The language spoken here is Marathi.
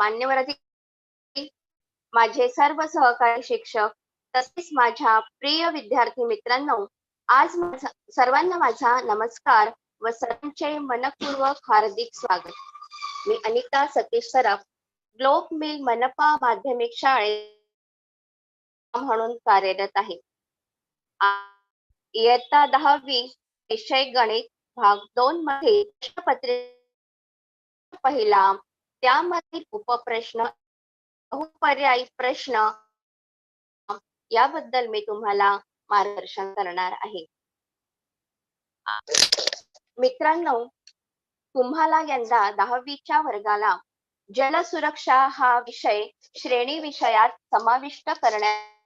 मान्यवर माझे सर्व सहकारी शिक्षक तसेच माझ्या प्रिय विद्यार्थी मित्रांनो आज सर्वांना माझा नमस्कार व सर्वांचे मनपूर्वक हार्दिक स्वागत. मी अनिता सतीश सराफ ग्लोब मिल मनपा माध्यमिक शाळेत म्हणून कार्यरत आहे. इयत्ता दहावी विषय गणित भाग दोन मध्ये पहिला त्यामधील उपप्रश्न बहुपर्यायी प्रश्न याबद्दल मी तुम्हाला मार्गदर्शन करणार आहे. मित्रांनो तुम्हाला यंदा दहावीच्या वर्गाला जलसुरक्षा हा विषय श्रेणी विषयात समाविष्ट करण्यात